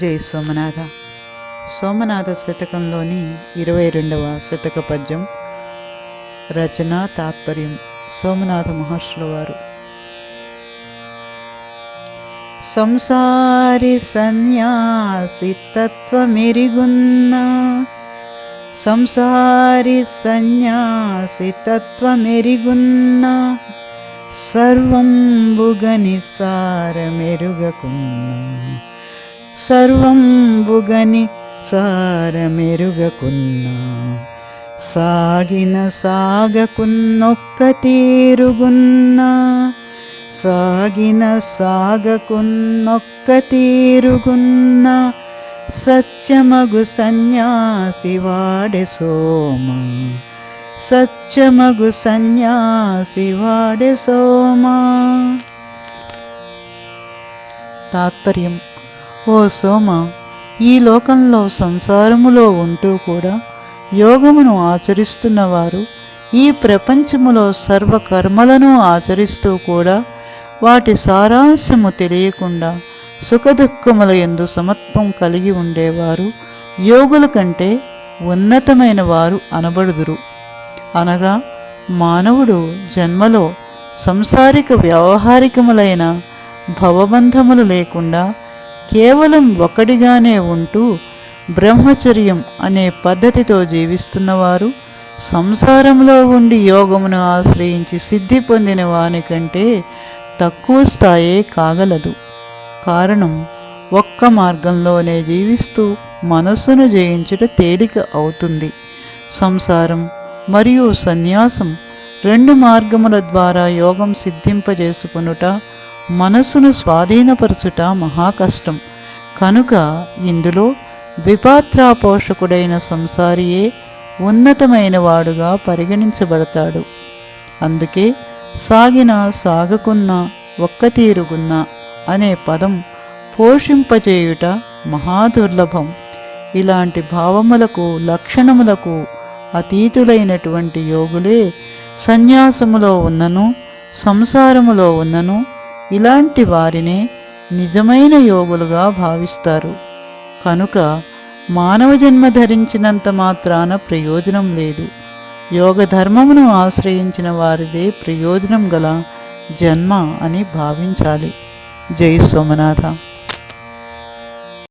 జై సోమనాథ. సోమనాథ శతకంలోని ఇరవై రెండవ శతక పద్యం. రచన తాత్పర్యం. సోమనాథ మహర్షుల వారు. సంసారి సన్యాసి తత్వమెరిగున్న సంసారి సన్యాసి తత్వమెరిగున్న సర్వంబుగని సారమెరుగకున్నా సర్వంబుగని సారమెరుగకున్నా సాగిన సాగకున్నొక్క తీరుగున్నా సాగిన సాగకున్నొక్క తీరుగున్నా సత్యమగు సన్యాసి వాడే సోమ సత్యమగు సన్యాసి వాడే సోమ. తాత్పర్యం. ఓ సోమ ఈ లోకంలో సంసారములో ఉంటూ కూడా యోగమును ఆచరిస్తున్నవారు ఈ ప్రపంచములో సర్వకర్మలను ఆచరిస్తూ కూడా వాటి సారాంశము తెలియకుండా సుఖదుఖముల ఎందు సమత్వం కలిగి ఉండేవారు యోగుల కంటే ఉన్నతమైన వారు అనబడుదురు. అనగా మానవుడు జన్మలో సంసారిక వ్యవహారికములైన భవబంధములు లేకుండా కేవలం ఒకడిగానే ఉంటూ బ్రహ్మచర్యం అనే పద్ధతితో జీవిస్తున్నవారు సంసారంలో ఉండి యోగమును ఆశ్రయించి సిద్ధి పొందిన వానికంటే తక్కువ స్థాయే కాగలదు. కారణం ఒక్క మార్గంలోనే జీవిస్తూ మనస్సును జయించుట తేలిక అవుతుంది. సంసారం మరియు సన్యాసం రెండు మార్గముల ద్వారా యోగం సిద్ధింపజేసుకొనుట మనస్సును స్వాధీనపరచుట మహాకష్టం. కనుక ఇందులో విపాత్రాపోషకుడైన సంసారియే ఉన్నతమైన వాడుగా పరిగణించబడతాడు. అందుకే సాగిన సాగకున్న ఒక్కతీరుగున్న అనే పదం పోషింపచేయుట మహాదుర్లభం. ఇలాంటి భావములకు లక్షణములకు అతీతులైనటువంటి యోగులే సన్యాసములో ఉన్నను సంసారములో ఉన్నను ఇలాంటి వారినే నిజమైన యోగులుగా భావిస్తారు. కనుక మానవ జన్మ ధరించినంత మాత్రాన ప్రయోజనం లేదు. యోగ ధర్మమును ఆశ్రయించిన వారిదే ప్రయోజనం గల జన్మ అని భావించాలి. జై సోమనాథ.